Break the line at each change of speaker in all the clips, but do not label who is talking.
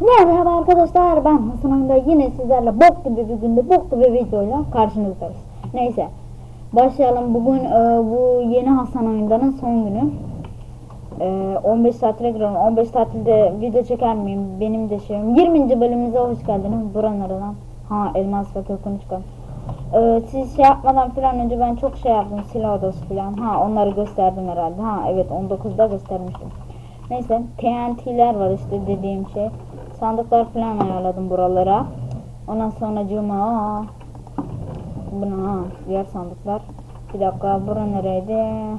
Merhaba arkadaşlar ben Hasan yine sizlerle bok gibi bir günde bok gibi videoyla karşınızdayız. Neyse başlayalım bugün e, bu yeni Hasan Ayında'nın son günü. E, 15 tatile giriyorum 15 tatilde video çeker miyim benim de şeyim 20. bölümümüze hoş geldiniz buranlardan ha elmas ve kökünü çıkan. E, siz şey yapmadan filan önce ben çok şey yaptım silah odası filan ha onları gösterdim herhalde ha evet 19'da göstermiştim. Neyse TNT'ler var işte dediğim şey. Sandıklar falan ayarladım buralara. Ondan sonra cuma buna diğer sandıklar. Bir dakika bura nereydi?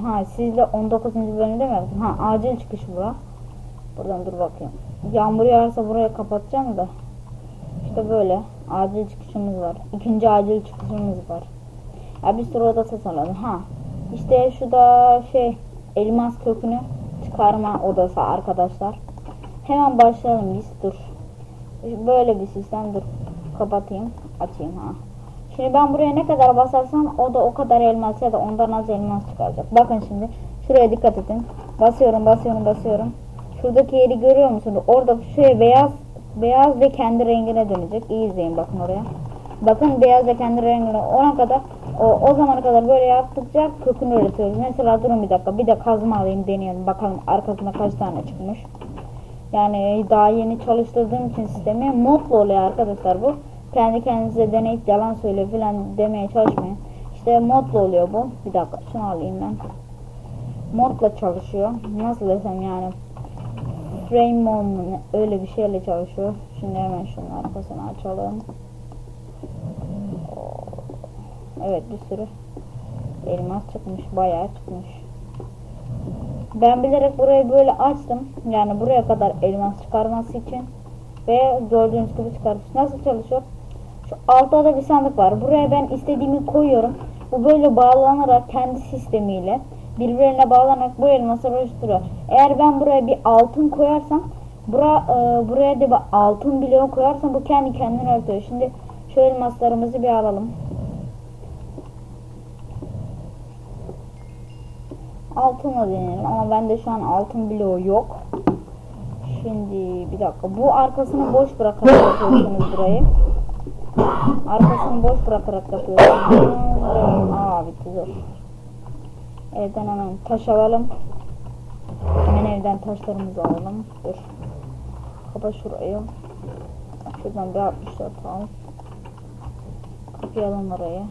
Ha sizde 19. bölümde mi yaptım? Ha acil çıkış bura. Buradan dur bakayım. Yağmur yağarsa burayı kapatacağım da. İşte böyle acil çıkışımız var. İkinci acil çıkışımız var. Ya bir sürü oda tasarladım. Ha işte şu da şey elmas kökünü çıkarma odası arkadaşlar. Hemen başlayalım biz dur. Böyle bir sistem dur. Kapatayım. Açayım ha. Şimdi ben buraya ne kadar basarsam o da o kadar elmas ya da ondan az elmas çıkaracak. Bakın şimdi şuraya dikkat edin. Basıyorum basıyorum basıyorum. Şuradaki yeri görüyor musunuz? Orada şuraya beyaz beyaz ve kendi rengine dönecek. İyi izleyin bakın oraya. Bakın beyaz ve kendi rengine ona kadar o, o zamana kadar böyle yaptıkça kökünü üretiyoruz. Mesela durun bir dakika bir de kazma alayım deneyelim. Bakalım arkasında kaç tane çıkmış. Yani daha yeni çalıştırdığım için sistemi modlu oluyor arkadaşlar bu. Kendi kendinize deneyip yalan söyle filan demeye çalışmayın. İşte modlu oluyor bu. Bir dakika şunu alayım ben. Modla çalışıyor. Nasıl desem yani ne- öyle bir şeyle çalışıyor. Şimdi hemen şunun arkasını açalım. Evet bir sürü elmas çıkmış. Bayağı çıkmış. Ben bilerek burayı böyle açtım. Yani buraya kadar elmas çıkarması için. Ve gördüğünüz gibi çıkarmış. Nasıl çalışıyor? Şu altta da bir sandık var. Buraya ben istediğimi koyuyorum. Bu böyle bağlanarak kendi sistemiyle birbirine bağlanarak bu elması oluşturuyor. Eğer ben buraya bir altın koyarsam bura, e, buraya da bir altın bloğu koyarsam bu kendi kendine üretiyor. Şimdi şu elmaslarımızı bir alalım. Altınla deneyelim ama bende şu an altın bloğu yok. Şimdi bir dakika. Bu arkasını boş bırakarak yapıyorsunuz burayı. Arkasını boş bırakarak yapıyorsunuz. Aa bitti dur. Evden hemen taş alalım. Hemen evden taşlarımızı alalım. Dur. Kapa şurayı. Şuradan bir 64 al. Kapayalım orayı.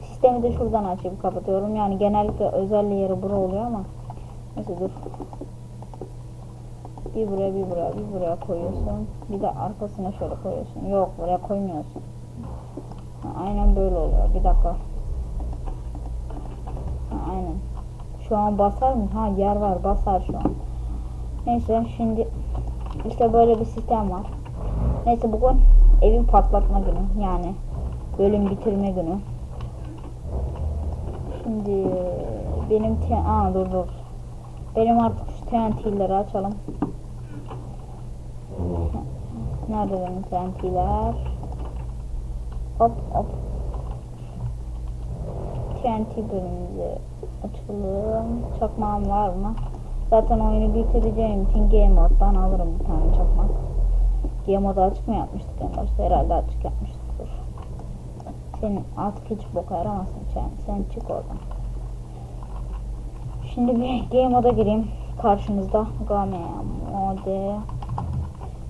Sistemi de şuradan açıp kapatıyorum. Yani genellikle özel yeri bura oluyor ama. Neyse dur. Bir buraya bir buraya bir buraya koyuyorsun. Bir de arkasına şöyle koyuyorsun. Yok buraya koymuyorsun. Aynen böyle oluyor. Bir dakika. Aynen. Şu an basar mı? Ha yer var basar şu an. Neyse şimdi işte böyle bir sistem var. Neyse bugün evin patlatma günü. Yani bölüm bitirme günü. Şimdi benim te Aa, dur dur. Benim artık şu TNT'leri açalım. Nerede benim TNT'ler? Hop hop. TNT bölümümüzü açalım. Çakmağım var mı? Zaten oyunu bitireceğim için Game Mode'dan alırım bir tane çakmak. Game Mode'u açık mı yapmıştık en başta? Herhalde açık yapmıştık. Senin artık hiç boka yaramazsın sen. Sen çık oradan. Şimdi bir game moda gireyim. Karşınızda game mode.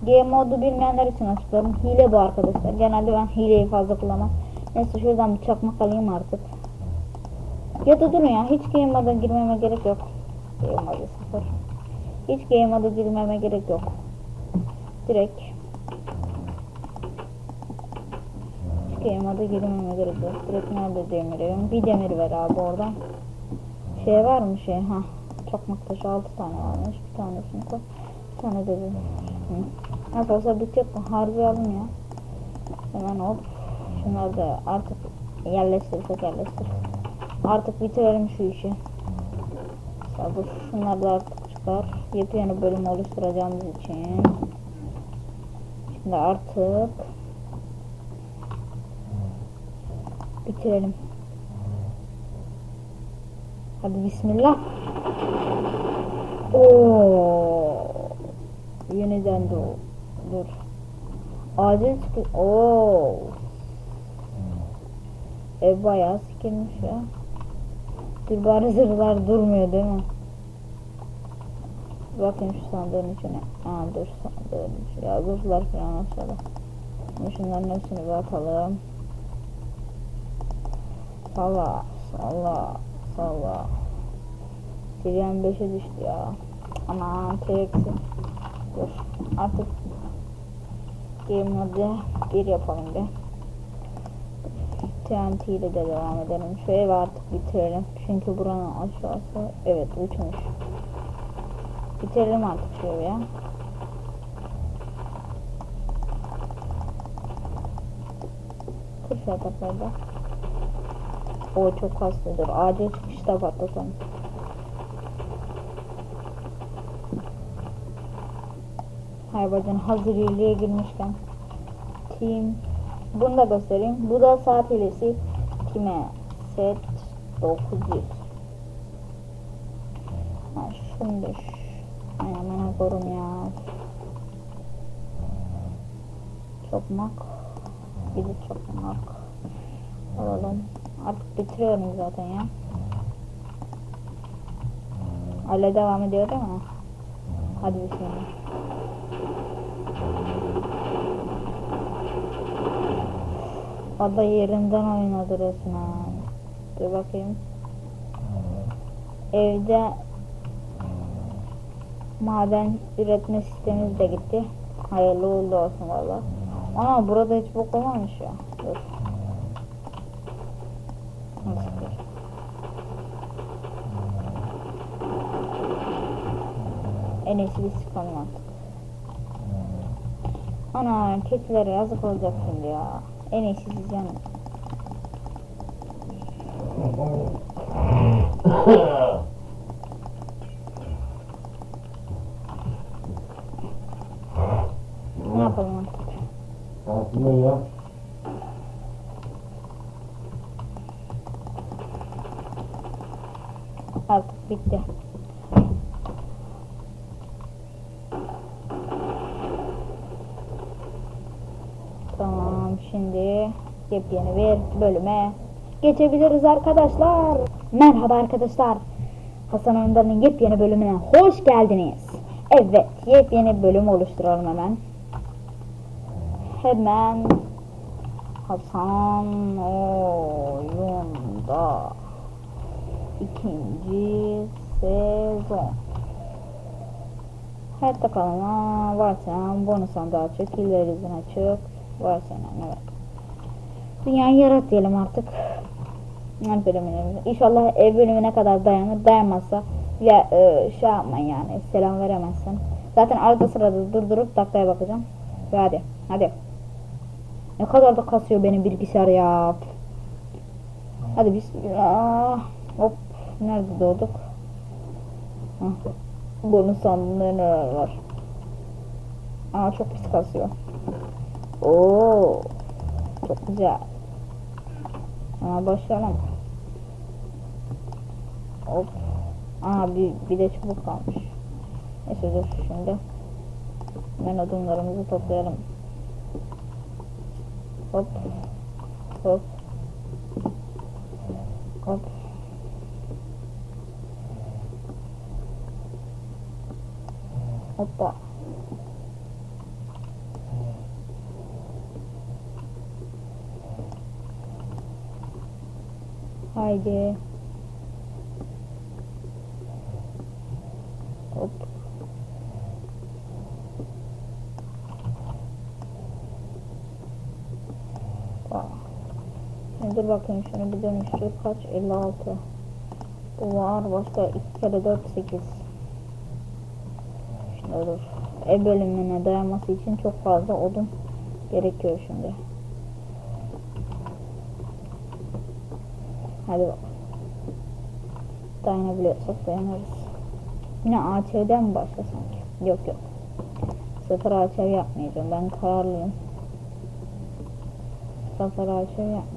Game modu bilmeyenler için açıklarım. Hile bu arkadaşlar. Genelde ben hileyi fazla kullanmam. Neyse şuradan bir çakmak alayım artık. Ya da durun ya hiç game moda girmeme gerek yok. Game modu sıfır. Hiç game moda girmeme gerek yok. Direkt. Hiç game moda girmeme gerek yok. Direkt nerede demirim? Bir demir ver abi oradan. Şey var mı şey? Ha çakmak taşı 6 tane varmış. Bir tanesini koy. Bir tane de bir. Nasıl olsa bitecek bu harcayalım ya. Hemen hop. Şunları da artık yerleştirsek yerleştir. Artık bitirelim şu işi ya bu şunlar da artık çıkar yepyeni bölüm oluşturacağımız için şimdi artık bitirelim Hadi bismillah. Oo. Yeniden doğ. Dur. Acil çıkış. Oo. Ev bayağı sikilmiş ya. Dur bari zırhlar durmuyor değil mi? Bakın şu sandığın içine. Aa dur sandığın içine. Ya zırhlar falan aşağıda. Şunların hepsini bir atalım. Salla, salla, salla. Seviyen 5'e düştü ya. Aman eksi. Dur artık game modu bir yapalım bir. TNT ile de devam edelim. Şu evi artık bitirelim. Çünkü buranın aşağısı evet uçmuş. Bitirelim artık şu evi ya. Kır şu. O çok kaslıdır. Acil çıkışta patlatalım. Hayvacan hazır iyiliğe girmişken. Team. Bunu da göstereyim. Bu da saat hilesi. Kime? Set 900. Ha, şunu da ş- Ay aman korum ya. Çokmak. De çokmak. Alalım. Artık bitiriyorum zaten ya. Hala devam ediyor değil mi? Hadi bismillah. Ada yerinden oynadı resmen. Dur bakayım. Evde maden üretme sistemimiz de gitti. Hayırlı uğurlu olsun valla. Ama burada hiç bok olmamış ya. Dur? En iyisi bir sıkalım artık. Ana keçilere yazık olacak şimdi ya. En iyisi yani. Ne yapalım artık?
Aslında ya.
Artık bitti. Tamam şimdi yepyeni bir bölüme geçebiliriz arkadaşlar. Merhaba arkadaşlar. Hasan Önder'in yepyeni bölümüne hoş geldiniz. Evet yepyeni bölüm oluşturalım hemen. Hemen Hasan oyunda ikinci sezon. Hayatta kalma varsayan bonus sandığı açık, illerizin açık, varsayan evet. Dünyayı yarat diyelim artık. Yani bölümüne. İnşallah ev bölümüne kadar dayanır. Dayanmazsa ya e, şey yapmayın yani selam veremezsin. Zaten arada sırada durdurup dakikaya bakacağım. Ve hadi hadi. Ne kadar da kasıyor benim bilgisayar ya. Hadi bismillah. Hop. Nerede doğduk? Hah. Bonus sandığında neler var? Aa çok pis kasıyor. Oo. Çok güzel. Aa başlayalım. Hop. Aa bir, bir de çubuk kalmış. Neyse dur şimdi. Hemen odunlarımızı toplayalım. Hop. Hop. Hop. Hoppa. Haydi. Hop. Aa. Şimdi dur bakayım şunu bir dönüştür. Kaç? 56. Bu var. Başka 2 kere 4 8. Şimdi dur. E bölümüne dayanması için çok fazla odun gerekiyor şimdi. Hadi bak. Dayanabiliyorsak dayanırız. Yine ağaç evden mi başlasak? Yok yok. Sefer ağaç ev yapmayacağım. Ben kararlıyım. Ağaç ev yapmayacağım.